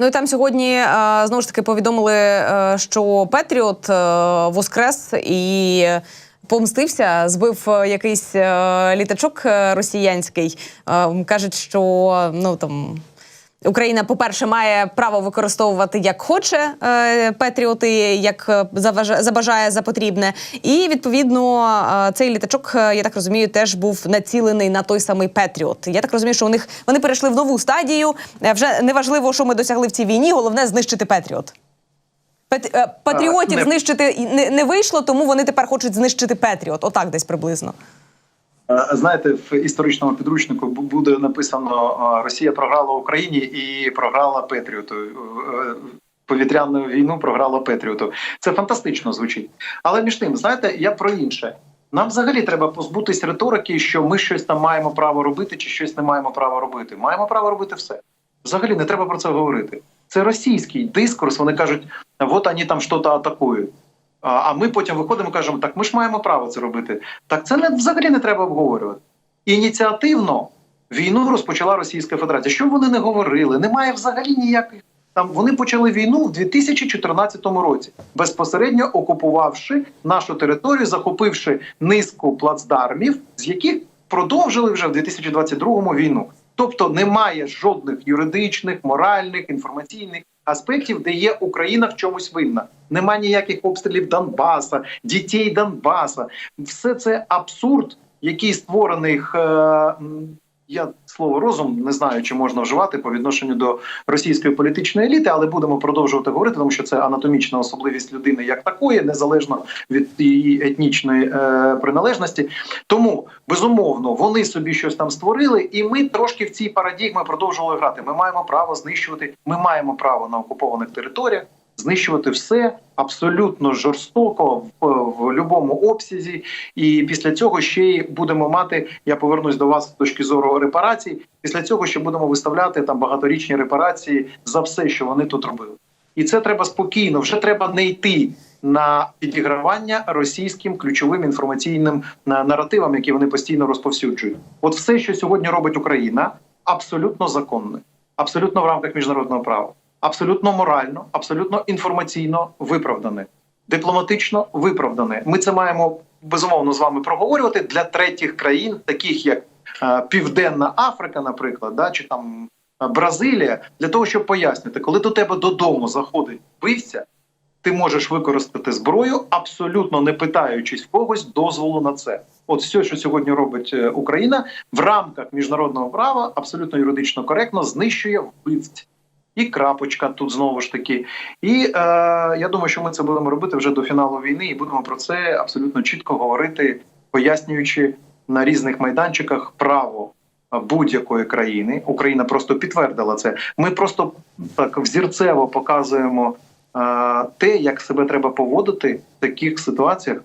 Ну і там сьогодні е, знову ж таки повідомили, е, що Петріот е, воскрес і помстився, збив якийсь літачок росіянський. Кажуть, що ну там. Україна, по-перше, має право використовувати як хоче е, Петріоти, як е, забажає за потрібне. І відповідно е, цей літачок, я так розумію, теж був націлений на той самий Петріот. Я так розумію, що у них вони перейшли в нову стадію. Вже неважливо, що ми досягли в цій війні. Головне знищити Петріот. Пет, патріотів не- знищити не, не вийшло, тому вони тепер хочуть знищити Петріот. Отак десь приблизно. Е, Знаєте, в історичному підручнику буде написано е, Росія програла Україні і програла Петріоту. Е, Повітряну війну програла Петріоту. Це фантастично звучить. Але між тим, знаєте, я про інше. Нам взагалі треба позбутись риторики, що ми щось там маємо право робити, чи щось не маємо права робити. Маємо право робити все. Взагалі не треба про це говорити. Це російський дискурс. Вони кажуть, от вони там щось атакують. А ми потім виходимо і кажемо, так ми ж маємо право це робити. Так це не взагалі не треба обговорювати. Ініціативно війну розпочала Російська Федерація. Що вони не говорили? Немає взагалі ніяких там. Вони почали війну в 2014 році, безпосередньо окупувавши нашу територію, захопивши низку плацдармів, з яких продовжили вже в 2022 війну. Тобто немає жодних юридичних, моральних, інформаційних аспектів, де є Україна в чомусь винна. Нема ніяких обстрілів Донбаса, дітей Донбаса. Все це абсурд, який створений. е, Я слово розум не знаю, чи можна вживати по відношенню до російської політичної еліти, але будемо продовжувати говорити, тому що це анатомічна особливість людини як такої, незалежно від її етнічної е, приналежності. Тому безумовно вони собі щось там створили, і ми трошки в цій парадігмі продовжували грати. Ми маємо право знищувати. Ми маємо право на окупованих територіях знищувати все абсолютно жорстоко в, в будь-якому обсязі. І після цього ще й будемо мати. Я повернусь до вас з точки зору репарацій. Після цього ще будемо виставляти там багаторічні репарації за все, що вони тут робили. І це треба спокійно. Вже треба не йти на підігравання російським ключовим інформаційним наративам, які вони постійно розповсюджують. От все, що сьогодні робить Україна, абсолютно законне, абсолютно в рамках міжнародного права, абсолютно морально, абсолютно інформаційно виправдане, дипломатично виправдане. Ми це маємо безумовно з вами проговорювати для третіх країн, таких як е, Південна Африка, наприклад, да, чи там е, Бразилія, для того, щоб пояснити, коли до тебе додому заходить вбивця, ти можеш використати зброю, абсолютно не питаючись в когось дозволу на це. От все, що сьогодні робить е, Україна в рамках міжнародного права, абсолютно юридично коректно знищує вбивць. І крапочка тут знову ж таки. І е, я думаю, що ми це будемо робити вже до фіналу війни, і будемо про це абсолютно чітко говорити, пояснюючи на різних майданчиках право будь-якої країни. Україна просто підтвердила це. Ми просто так взірцево показуємо е, те, як себе треба поводити в таких ситуаціях,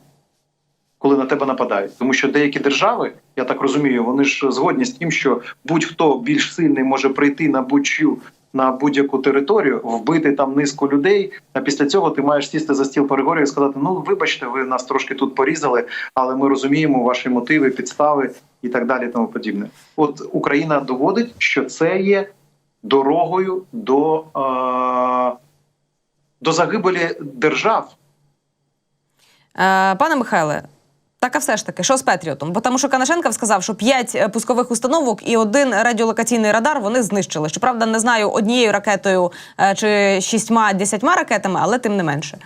коли на тебе нападають. Тому що деякі держави, я так розумію, вони ж згодні з тим, що будь-хто більш сильний може прийти на будь-чу на будь-яку територію, вбити там низку людей. А після цього ти маєш сісти за стіл переговорів і сказати: Ну, вибачте, ви нас трошки тут порізали, але ми розуміємо ваші мотиви, підстави і так далі. Тому подібне. От Україна доводить, що це є дорогою до, е- до загибелі держав. Е, пане Михайле, так а все ж таки, що з Петріотом? Бо тому, що Канашенков сказав, що п'ять е, пускових установок і один радіолокаційний радар вони знищили. Щоправда, не знаю однією ракетою е, чи шістьма десятьма ракетами, але тим не менше.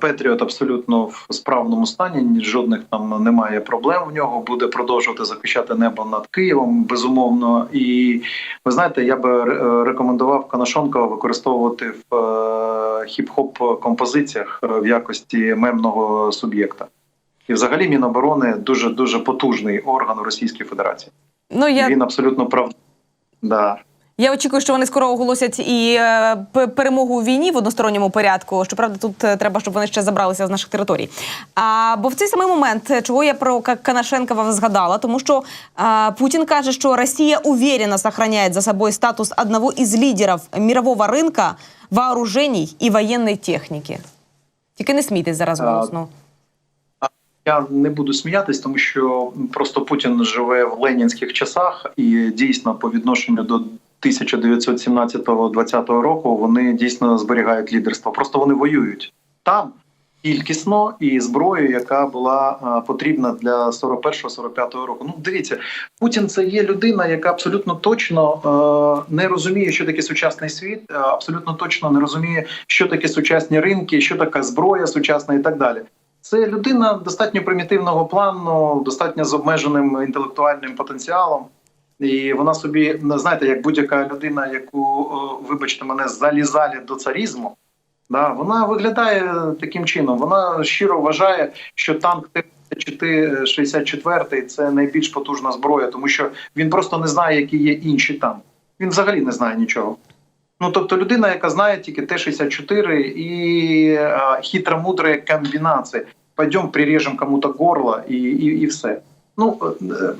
Петріот абсолютно в справному стані. Жодних там немає проблем в нього. Буде продовжувати захищати небо над Києвом, безумовно. І ви знаєте, я би е, рекомендував Канашонкова використовувати в хіп-хоп композиціях е, в якості мемного суб'єкта. І, взагалі, Міноборони дуже дуже потужний орган у Російській Федерації. Ну я Він абсолютно прав. Да. Я очікую, що вони скоро оголосять і е, перемогу у війні в односторонньому порядку. Щоправда, тут е, треба, щоб вони ще забралися з наших територій. А бо в цей самий момент, е, чого я про Ка- Канашенкова згадала, тому що е, Путін каже, що Росія уверенно сохраняє за собою статус одного із лідерів мирового ринка вооружений і воєнної техніки. Тільки не смійтесь зараз А, голосно. Я не буду сміятись, тому що просто Путін живе в ленінських часах, і дійсно по відношенню до 1917-20 року вони дійсно зберігають лідерство. Просто вони воюють там кількісно і зброєю, яка була потрібна для 41-45 року. Ну дивіться, Путін це є людина, яка абсолютно точно не розуміє, що таке сучасний світ, абсолютно точно не розуміє, що таке сучасні ринки, що така зброя сучасна і так далі. Це людина достатньо примітивного плану, достатньо з обмеженим інтелектуальним потенціалом. І вона собі, ну, знаєте, як будь-яка людина, яку, вибачте мене, залізали до царізму, да, вона виглядає таким чином. Вона щиро вважає, що танк Т-64 це найбільш потужна зброя, тому що він просто не знає, які є інші танки. Він взагалі не знає нічого. Ну тобто людина, яка знає тільки Т-64 і е, хитромудрі комбінації. Пойдем прирежем кому-то горло і, і, і все. Ну е,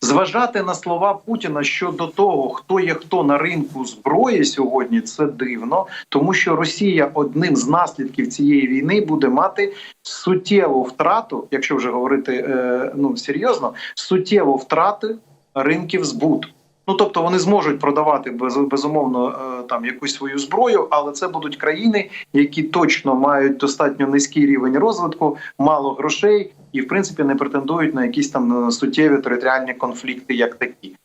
зважати на слова Путіна щодо того, хто є хто на ринку зброї сьогодні, це дивно, тому що Росія одним з наслідків цієї війни буде мати суттєву втрату, якщо вже говорити е, ну серйозно, суттєву втрату ринків збуту. Ну тобто вони зможуть продавати без, безумовно е, там якусь свою зброю, але це будуть країни, які точно мають достатньо низький рівень розвитку, мало грошей і в принципі не претендують на якісь там е, суттєві територіальні конфлікти, як такі.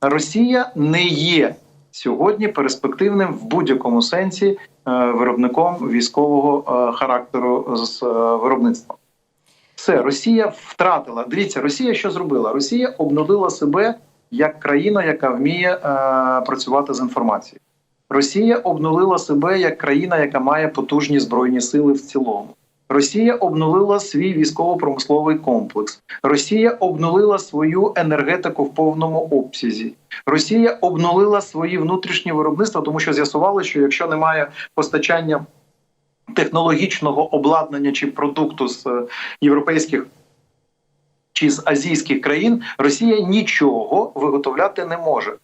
Росія не є сьогодні перспективним в будь-якому сенсі е, виробником військового е, характеру з виробництва. Все, Росія втратила. Дивіться, Росія що зробила? Росія обнулила себе як країна, яка вміє е, працювати з інформацією. Росія обнулила себе як країна, яка має потужні збройні сили в цілому. Росія обнулила свій військово-промисловий комплекс. Росія обнулила свою енергетику в повному обсязі. Росія обнулила свої внутрішні виробництва, тому що з'ясували, що якщо немає постачання технологічного обладнання чи продукту з е, європейських чи з азійських країн, Росія нічого виготовляти не може.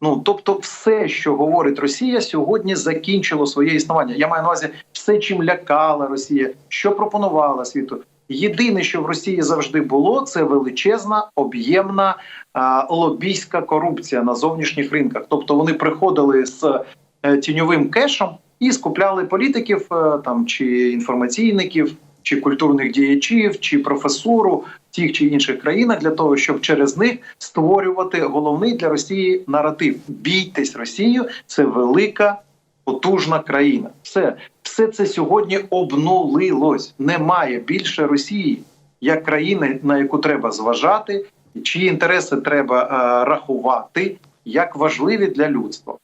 Ну тобто, все, що говорить Росія, сьогодні закінчило своє існування. Я маю на увазі все, чим лякала Росія, що пропонувала світу. Єдине, що в Росії завжди було, це величезна об'ємна а, лобійська корупція на зовнішніх ринках. Тобто вони приходили з е, тіньовим кешем і скупляли політиків е, там чи інформаційників, чи культурних діячів, чи професуру в тих чи інших країнах для того, щоб через них створювати головний для Росії наратив: бійтесь Росію, це велика потужна країна. Все, все це сьогодні обнулилось. Немає більше Росії як країни, на яку треба зважати, чиї інтереси треба е, рахувати як важливі для людства.